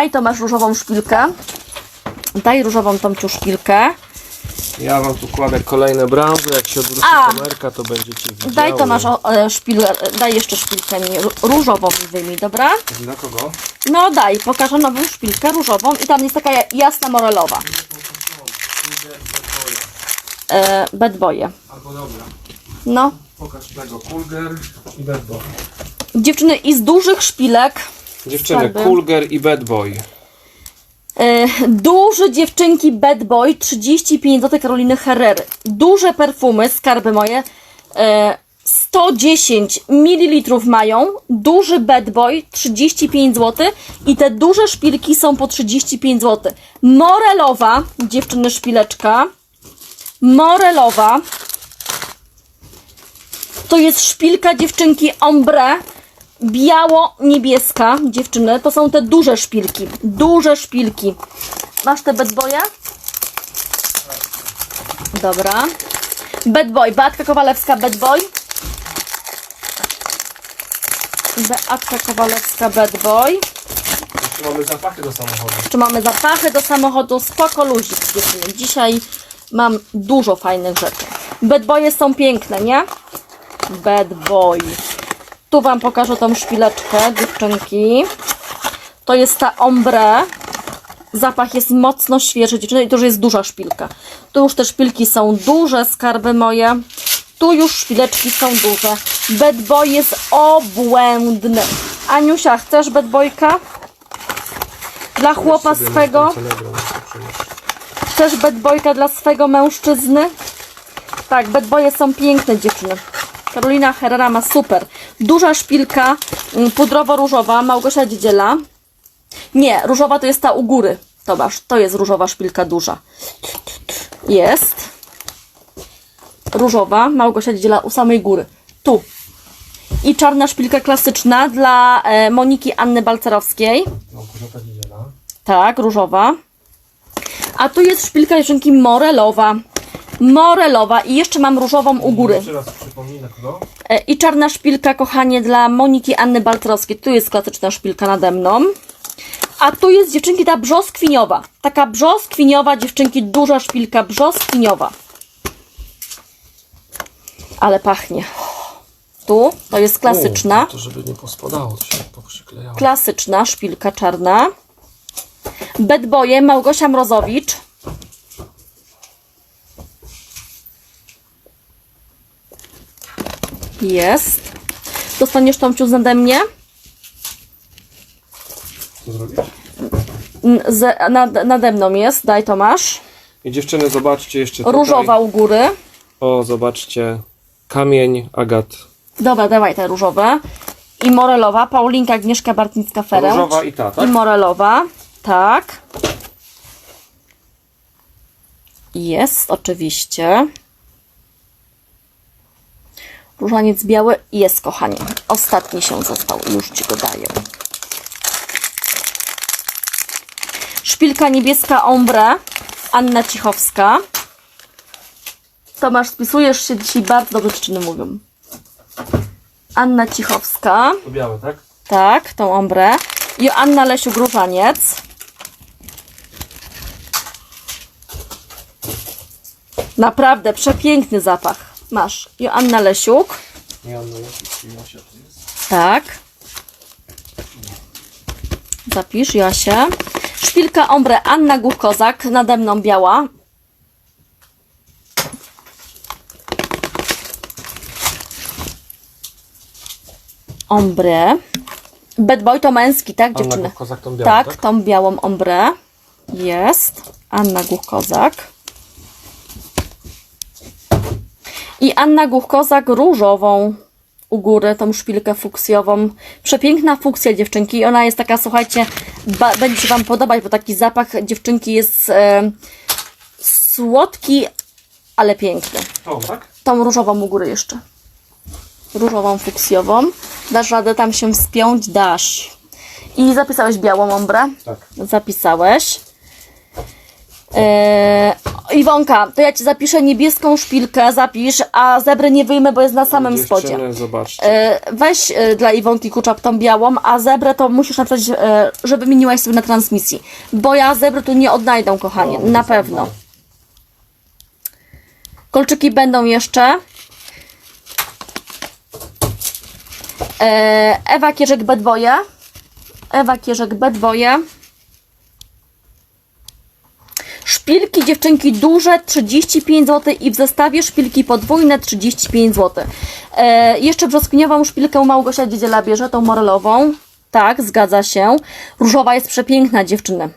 Daj to masz różową szpilkę. Daj różową tą szpilkę. Ja wam tu kładę kolejne branże, jak się odwróci A! kamerka, to będziecie widziały. Daj to masz o, e, szpilę, daj jeszcze szpilkę mi ró- różową mi wyjmij, dobra? Dla kogo? No daj, pokażę nową szpilkę różową i tam jest taka ja- jasna morelowa. E, bad boye. Albo dobra. No. Pokaż tego, Kulger i Bad Boy. Dziewczyny i z dużych szpilek Dziewczyny, Skarby. Kulger i Bad Boy. E, duże dziewczynki Bad Boy 35 zł Karoliny Herrery. Duże perfumy, skarby moje. E, 110 ml mają. Duży Bad Boy 35 zł i te duże szpilki są po 35 zł. Morelowa, dziewczyny szpileczka. Morelowa. To jest szpilka dziewczynki ombre. Biało-niebieska, dziewczyny, to są te duże szpilki. Duże szpilki. Masz te bad boye? Dobra. Bad boy, Beatka Kowalewska, bad boy. Beatka Kowalewska, bad boy. Jeszcze mamy zapachy do samochodu. Jeszcze mamy zapachy do samochodu, spoko luzik dziewczyny. Dzisiaj mam dużo fajnych rzeczy. Bad boye są piękne, nie? Bad boy. Tu Wam pokażę tą szpileczkę, dziewczynki. To jest ta ombre. Zapach jest mocno świeży, dziewczyny, i to już jest duża szpilka. Tu już te szpilki są duże, skarby moje. Tu już szpileczki są duże. Bad boy jest obłędny. Aniusia, chcesz bad boyka? Dla chłopa swego? Chcesz bad boyka dla swego mężczyzny? Tak, bad boye są piękne dziewczyny. Karolina Herrera ma super. Duża szpilka, mm, pudrowo-różowa, Małgosia Dziedziela. Nie, różowa to jest ta u góry. Tomasz, to jest różowa szpilka duża. Jest. Różowa, Małgosia Dziedziela u samej góry. Tu. I czarna szpilka klasyczna dla e, Moniki Anny Balcerowskiej. Małgorzata Niedziela. Tak, różowa. A tu jest szpilka dziewczynki morelowa. Morelowa i jeszcze mam różową u góry. Jeszcze raz przypomnij na kogo? E, I czarna szpilka, kochanie, dla Moniki Anny Baltrowskiej. Tu jest klasyczna szpilka nade mną. A tu jest dziewczynki ta brzoskwiniowa. Taka brzoskwiniowa, dziewczynki, duża szpilka brzoskwiniowa. Ale pachnie. Tu to jest klasyczna. U, to żeby nie pospadało, to się poprzyklejało. Klasyczna szpilka czarna. Bad Boye Małgosia Mrozowicz. Jest. Dostaniesz tą ciuz nade mnie? Co zrobisz? Z, nad, nade mną jest. Daj Tomasz. I dziewczyny, zobaczcie jeszcze tutaj. Różowa u góry. O, zobaczcie. Kamień, agat. Dobra, dawaj te różowe. I morelowa. Paulinka Agnieszka Bartnicka-Ferenc. Różowa i ta, I tak? morelowa. Tak. Jest, oczywiście. Różaniec biały jest, kochanie. Ostatni się został. Już Ci go daję. Szpilka niebieska ombre. Anna Cichowska. Tomasz, spisujesz się dzisiaj bardzo dobrze, dziewczyny mówią. Anna Cichowska. To białe, tak? Tak, tą ombrę. Joanna Lesiu Grużaniec. Naprawdę przepiękny zapach. Masz. Joanna Lesiuk. Nie, on jest Josia to jest. Tak. Zapisz, Joasię. Szpilka ombre Anna Guch-Kozak. Nade mną biała. Ombre. Bad boy to męski, tak Anna dziewczyny? Kozak tą białą, tak, tak? tą białą ombre. Jest. Anna Guch-Kozak. I Anna Guch-Kozak różową u góry, tą szpilkę fuksjową. Przepiękna fuksja dziewczynki. I Ona jest taka, słuchajcie, będzie się Wam podobać, bo taki zapach dziewczynki jest e, słodki, ale piękny. Tą, tak? Tą różową u góry jeszcze. Różową fuksjową. Dasz radę tam się wspiąć? Dasz. I zapisałeś białą ombrę? Tak. Zapisałeś. E, Iwonka, to ja ci zapiszę niebieską szpilkę, zapisz, a zebry nie wyjmę, bo jest na samym spodzie. Dziewczyny, zobaczcie. E, weź e, dla Iwonki Kuczap tą białą, a zebrę to musisz napisać, e, że wymieniłaś sobie na transmisji. Bo ja zebry tu nie odnajdę, kochanie, na pewno. Kolczyki będą jeszcze. E, Ewa Kierzek Bedwoje. Ewa Kierzek Bedwoje. Szpilki dziewczynki duże 35 zł i w zestawie szpilki podwójne 35 zł. E, jeszcze brzoskwiniową szpilkę Małgosia Dziedziela bierze, tą morelową. Tak, zgadza się. Różowa jest przepiękna dziewczyny.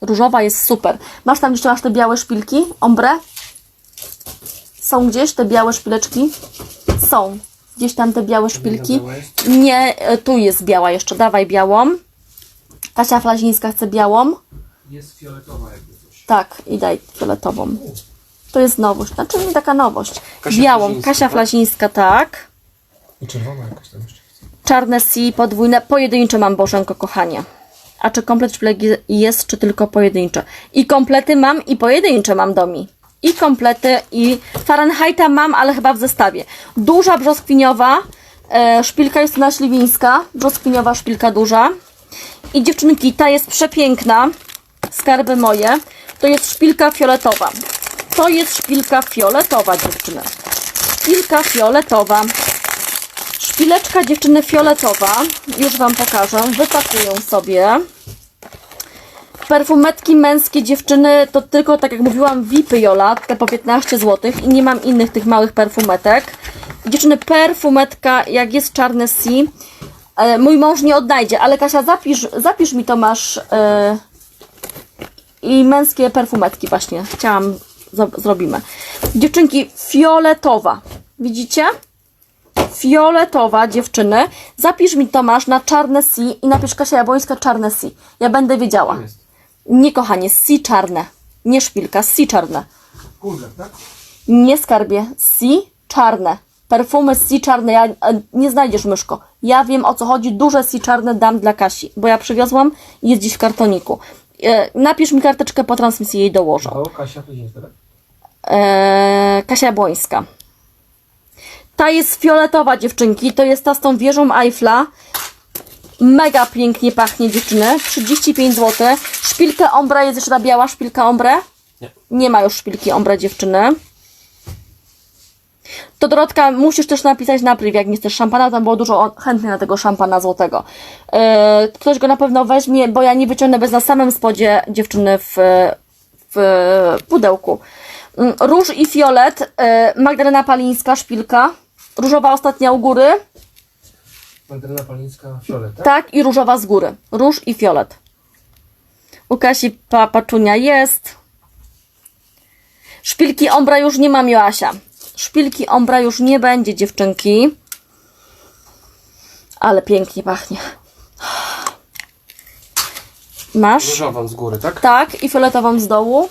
Różowa jest super. Masz tam jeszcze masz te białe szpilki? Ombre? Są gdzieś te białe szpileczki? Są. Gdzieś tam te białe szpilki. Nie, e, tu jest biała jeszcze. Dawaj białą. Kasia Flazińska chce białą. Jest fioletowa jakby. Tak, i daj fioletową. To jest nowość. Znaczy nie taka nowość. Kasia Białą. Flazińska, Kasia tak? Flazińska, tak. I czerwona jakaś tam jeszcze. Czarne C, podwójne. Pojedyncze mam, Bożenko, kochanie. A czy komplet szpilek je- jest, czy tylko pojedyncze? I komplety mam, i pojedyncze mam domi. I komplety, i Fahrenheita mam, ale chyba w zestawie. Duża brzoskwiniowa, e, szpilka Justyna Śliwińska. Brzoskwiniowa szpilka duża. I dziewczynki, ta jest przepiękna. Skarby moje. To jest szpilka fioletowa. To jest szpilka fioletowa, dziewczyny. Szpilka fioletowa. Szpileczka dziewczyny fioletowa. Już Wam pokażę. Wypakują sobie. Perfumetki męskie dziewczyny to tylko, tak jak mówiłam, VIPy Jola, te po 15 zł i nie mam innych tych małych perfumetek. Dziewczyny, perfumetka, jak jest czarne C, e, mój mąż nie odnajdzie, ale Kasia, zapisz, zapisz mi to masz e, i męskie perfumetki właśnie. Chciałam, zrobimy. Dziewczynki, fioletowa. Widzicie? fioletowa dziewczyny. Zapisz mi Tomasz na czarne C i napisz Kasia Jabłońska czarne C. Ja będę wiedziała. Nie kochanie, C czarne. Nie szpilka, C czarne. Kurde, tak? Nie skarbie, C czarne. Perfumy C czarne, ja, e, nie znajdziesz myszko. Ja wiem o co chodzi, duże C czarne dam dla Kasi, bo ja przywiozłam i jest dziś w kartoniku. E, napisz mi karteczkę po transmisji jej dołożę. O, Kasia Flazińska, tak? Eee, Kasia Błońska. Ta jest fioletowa, dziewczynki. To jest ta z tą wieżą Eiffla. Mega pięknie pachnie, dziewczyny. 35 zł. Szpilkę ombre. Jest jeszcze ta biała szpilka ombre? Nie. Nie ma już szpilki ombre, dziewczyny. To Dorotka, musisz też napisać na priv, jak nie chcesz szampana, tam było dużo chętnych na tego szampana złotego. Eee, ktoś go na pewno weźmie, bo ja nie wyciągnę bez na samym spodzie dziewczyny w, w pudełku. Mm, Róż i fiolet, e, Magdalena Palińska, szpilka. Różowa ostatnia u góry, Magdalena Palińska, fiolet, tak? tak, i różowa z góry. Róż i fiolet. U Kasi pa, paczunia jest. Szpilki ombra już nie mam, Joasia. Szpilki ombra już nie będzie, dziewczynki. Ale pięknie pachnie. Masz? Różową z góry, tak? Tak, i fioletową z dołu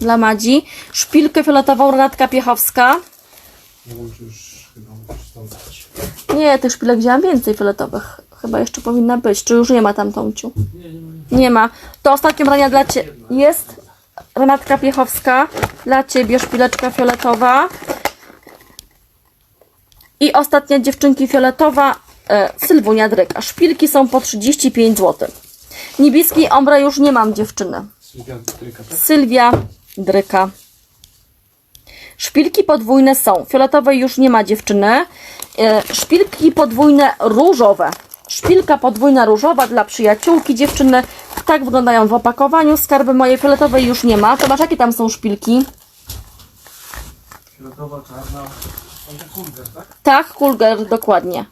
dla Madzi. Szpilkę fioletową Renatka Piechowska. Nie tych szpilek wzięłam więcej fioletowych. Chyba jeszcze powinna być. Czy już nie ma tam Tomciu? Nie ma. To ostatnie brania dla Ciebie. Jest Renatka Piechowska. Dla Ciebie szpileczka fioletowa. I ostatnia dziewczynki fioletowa. E, Sylwunia Dryka. Szpilki są po 35 zł. Niebieskiej ombre już nie mam dziewczyny. Sylwia Tryka, tak? Sylwia Dryka. Szpilki podwójne są. Fioletowej już nie ma dziewczyny. E, Szpilki podwójne różowe. Szpilka podwójna różowa dla przyjaciółki dziewczyny. Tak wyglądają w opakowaniu. Skarby moje fioletowej już nie ma. To masz jakie tam są szpilki? Fioletowa, czarna. Tak? Tak, Kulger, dokładnie.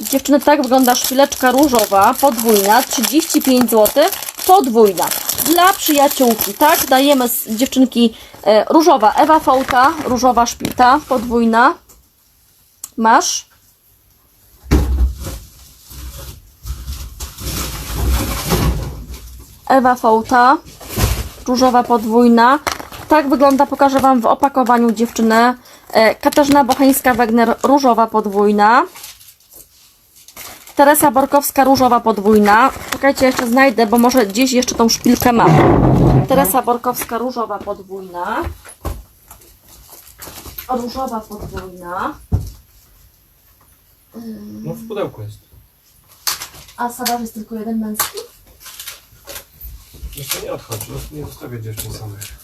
Dziewczyny, tak wygląda szpileczka różowa, podwójna, 35 zł, podwójna. Dla przyjaciółki, tak? Dajemy dziewczynki e, różowa Ewa Fołka, różowa szpilta, podwójna. Masz? Ewa Fołta, różowa podwójna. Tak wygląda, pokażę Wam w opakowaniu dziewczynę. E, Katarzyna Bocheńska-Wegner, różowa podwójna. Teresa Borkowska, różowa podwójna. Czekajcie, jeszcze znajdę, bo może gdzieś jeszcze tą szpilkę mam. Teresa Borkowska, różowa podwójna. Różowa podwójna. No w pudełku jest. A Sara jest tylko jeden męski? Jeszcze nie odchodź, nie zostawię dziewczyn samych.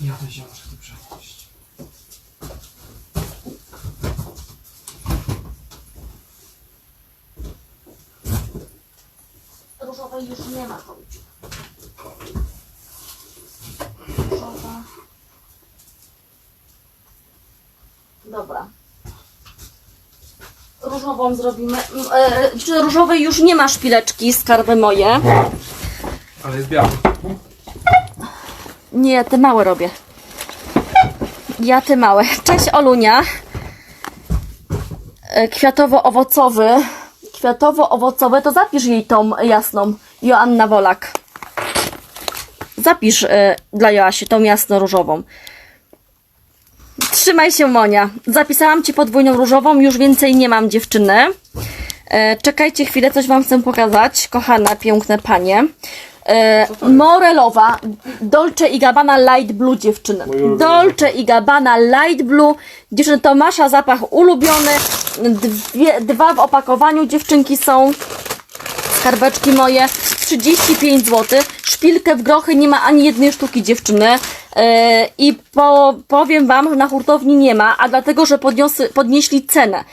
Ja też ją muszę tu przenieść. Różowej już nie ma chodzi. Różowa. Dobra. Różową zrobimy. Mm, E, czy różowej już nie ma szpileczki, skarby moje? Ale jest biały. Nie, te małe robię. Ja te małe. Cześć Olunia. E, Kwiatowo-owocowy. Kwiatowo-owocowe, to zapisz jej tą jasną. Joanna Wolak. Zapisz e, dla Joasi tą jasno-różową. Trzymaj się Monia. Zapisałam Ci podwójną różową, już więcej nie mam dziewczyny. E, czekajcie chwilę, coś Wam chcę pokazać. Kochana, piękne panie. E, Morelowa, Dolce i Gabbana Light Blue dziewczyny. Dolce i Gabbana Light Blue. Dziewczyny, Tomasza zapach ulubiony. Dwie, dwa w opakowaniu dziewczynki są. Skarbeczki moje 35 zł. Szpilkę w grochy nie ma ani jednej sztuki dziewczyny. Yy, I po, powiem Wam, że na hurtowni nie ma, a dlatego, że podniosy, podnieśli cenę.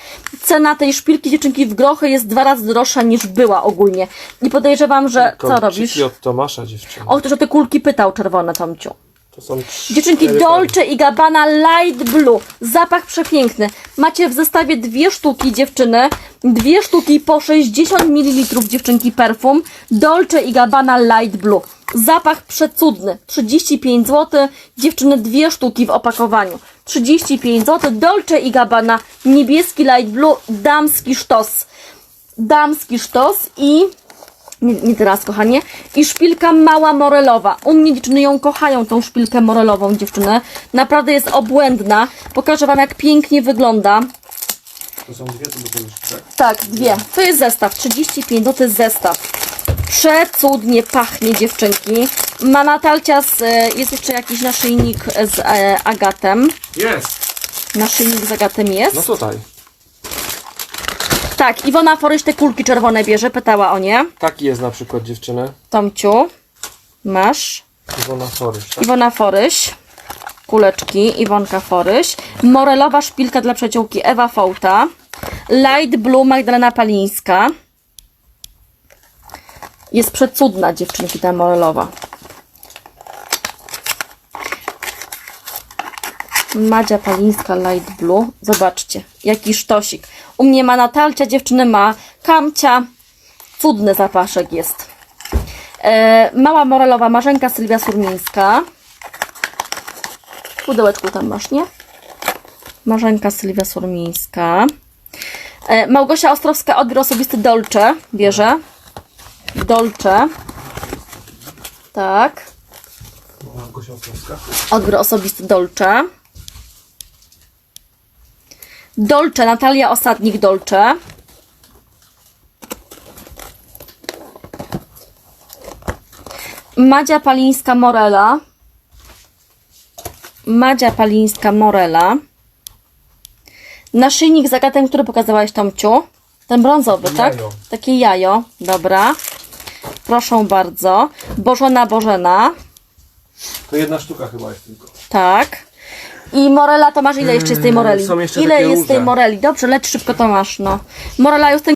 Cena tej szpilki dziewczynki w grochy jest dwa razy droższa niż była ogólnie. I podejrzewam, że. Co robisz? od Tomasza dziewczyny. O, to, że te kulki pytał czerwone, Tomciu. To są Dziewczynki Dolce i Gabbana Light Blue. Zapach przepiękny. Macie w zestawie dwie sztuki dziewczyny. Dwie sztuki po 60 ml dziewczynki perfum. Dolce i Gabbana Light Blue. Zapach przecudny. 35 zł. Dziewczyny dwie sztuki w opakowaniu. 35 zł. Dolce i Gabbana niebieski Light Blue. Damski sztos. Damski sztos i nie, nie teraz, kochanie. I szpilka mała morelowa. U mnie dziewczyny ją kochają, tą szpilkę morelową, dziewczyny. Naprawdę jest obłędna. Pokażę Wam, jak pięknie wygląda. To są dwie, to tak? Tak, dwie. To jest zestaw. 35 to jest zestaw. Przecudnie pachnie, dziewczynki. Ma Natalcia, z, e, jest jeszcze jakiś naszyjnik z e, agatem. Jest! Naszyjnik z agatem jest. No tutaj. Tak, Iwona Foryś te kulki czerwone bierze, pytała o nie. Taki jest na przykład dziewczyny. Tomciu, masz. Iwona Foryś, tak? Iwona Foryś. Kuleczki, Iwonka Foryś. Morelowa szpilka dla przyjaciółki Ewa Fołta. Light Blue Magdalena Palińska. Jest przecudna dziewczynki ta morelowa. Madzia Palińska Light Blue. Zobaczcie, jaki sztosik. U mnie ma Natalcia, dziewczyny ma Kamcia. Cudny zapaszek jest. E, mała morelowa Marzenka Sylwia Surmińska. W pudełeczku tam masz, nie? Marzenka Sylwia Surmińska. E, Małgosia Ostrowska, odbiór osobisty Dolce bierze. Dolce. Tak. Odbiór osobisty Dolce. Dolce, Natalia Osadnik Dolce. Madzia Palińska Morela. Madzia Palińska Morela. Naszyjnik z agatem, który pokazałeś Tomciu. Ten brązowy, tak? Jajo. Takie jajo. Dobra. Proszę bardzo. Bożena Bożena. To jedna sztuka chyba jest tylko. Tak. I Morela to masz ile jeszcze jest tej Moreli? są jeszcze ile takie jest tej róże. Moreli? Dobrze, leć szybko to masz, no. Morela jest ten